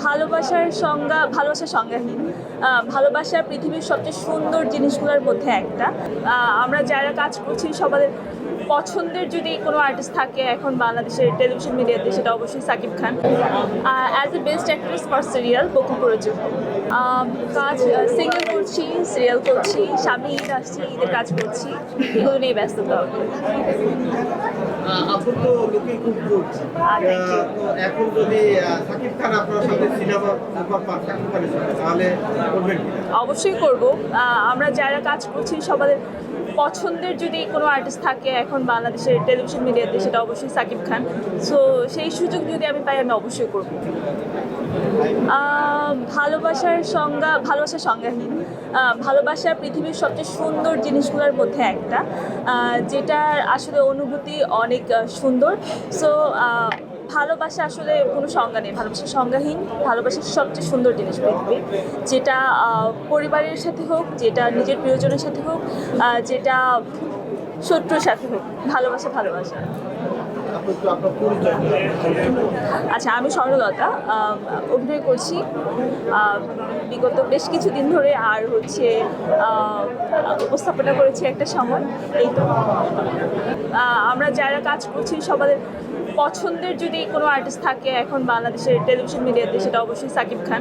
ভালোবাসার সংজ্ঞা ভালোবাসার সংজ্ঞাহীন ভালোবাসা পৃথিবীর সবচেয়ে সুন্দর জিনিসগুলোর মধ্যে একটা। আমরা যারা কাজ করছি সবাই পছন্দের যদি কোনো আর্টিস্ট থাকে এখন বাংলাদেশের টেলিভিশন মিডিয়াতে সেটা অবশ্যই Shakib Khan. As a best actress for serial বকুপুরের জন্য আহ, কাজ সিঙ্গেল করছি সিরিয়াল করছি সামনে ঈদ আসছে ঈদের কাজ করছি এগুলো নিয়ে ব্যস্ততা এখন যদি সাকিব খান আপনার সাথে অবশ্যই করব। আমরা যারা কাজ করছি সবাই পছন্দের যদি কোনো আর্টিস্ট থাকে, এখন বাংলাদেশের টেলিভিশন মিডিয়াতে সেটা অবশ্যই সাকিব খান। সো সেই সুযোগ যদি আমি পাই, আমি অবশ্যই করব। ভালোবাসার সংজ্ঞা, ভালোবাসার সংজ্ঞাহীন ভালোবাসা পৃথিবীর সবচেয়ে সুন্দর জিনিসগুলোর মধ্যে একটা। যেটার আসলে অনুভূতি অনেক সুন্দর। সো ভালোবাসা আসলে কোনো সংজ্ঞা নেই। ভালোবাসা সংজ্ঞাহীন, ভালোবাসা সবচেয়ে সুন্দর জিনিস পৃথিবীর। যেটা পরিবারের সাথে হোক, যেটা নিজের প্রিয়জনের সাথে হোক যেটা শত্রুর সাথে হোক, ভালোবাসা ভালোবাসা। আচ্ছা আমি স্বর্ণলতা অভিনয় করছি। বিগত বেশ কিছুদিন ধরে আর হচ্ছে উপস্থাপনা করেছি একটা সময়, এই তো। আমরা যারা কাজ করছি সবাই পছন্দের যদি কোনো আর্টিস্ট থাকে এখন বাংলাদেশের টেলিভিশন মিডিয়াতে সেটা অবশ্যই সাকিব খান।